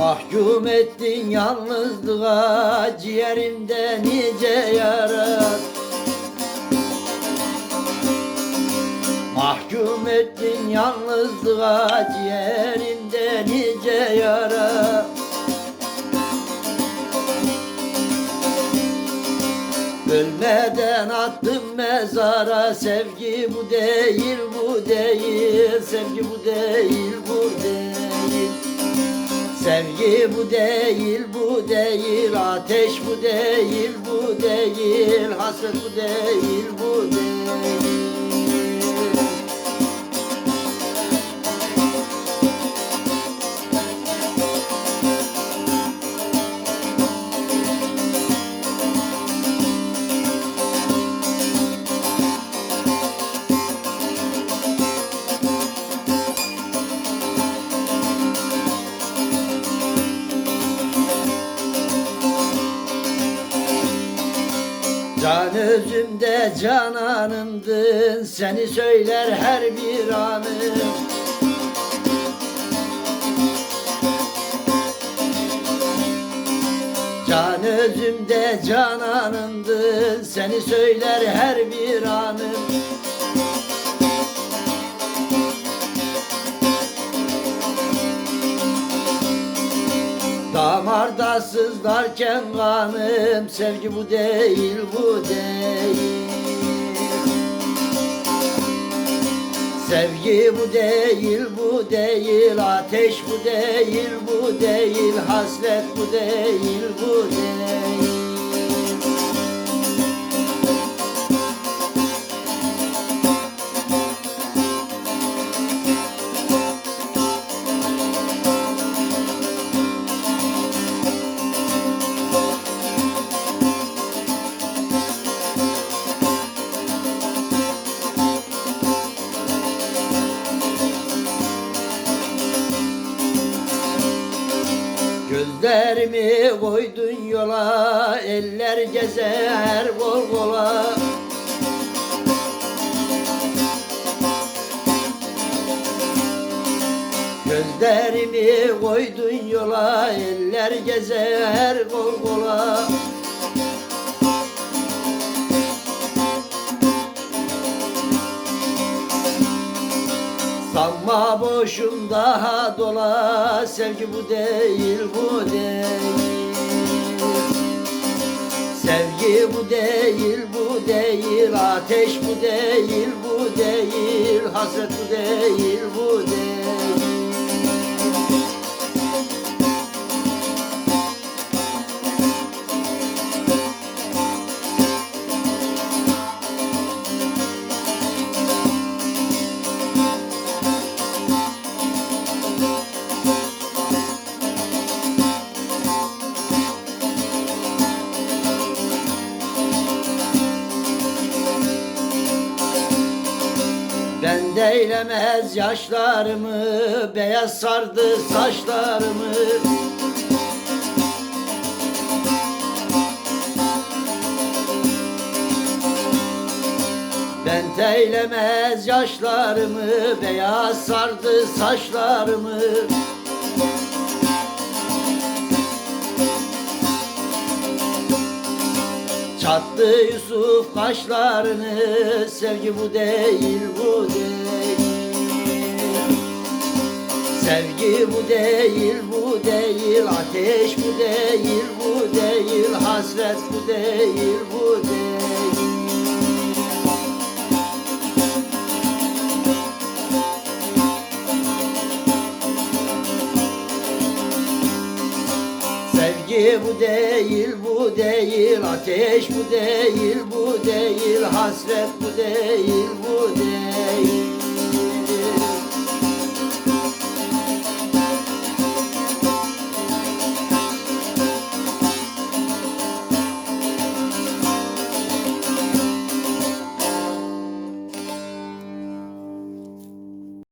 Mahkum ettin yalnızlığa ciğerimde nice yara Mahkum ettin yalnızlığa ciğerimde nice yara Ölmeden attım mezara Sevgi bu değil bu değil Sevgi bu değil bu Sevgi bu değil bu değil. Ateş bu değil bu değil. Hasret bu değil bu Can özümde cananımdın Seni söyler her bir anım. Can özümde cananımdın Seni söyler her bir anım Damarda sızlarken kanım Sevgi bu değil bu değil. Sevgi bu değil bu değil Ateş bu değil bu değil Hasret bu değil bu değil Gözlerimi koydun yola Eller gezer kol kola Gözlerimi koydun yola Eller gezer kol kola Sanma boşum daha dola Sevgi bu değil bu değil. Sevgi bu değil bu değil Ateş bu değil bu değil Hasret bu değil bu değil Ben deylemez yaşlarımı Beyaz sardı saçlarımı. Ben deylemez yaşlarımı Beyaz sardı saçlarımı Çattı Yusuf kaşlarını Sevgi bu değil bu değil. Sevgi bu değil bu değil Ateş bu değil bu değil Hasret bu değil bu değil bu değil bu değil. Ateş bu değil bu değil. Hasret bu değil bu değil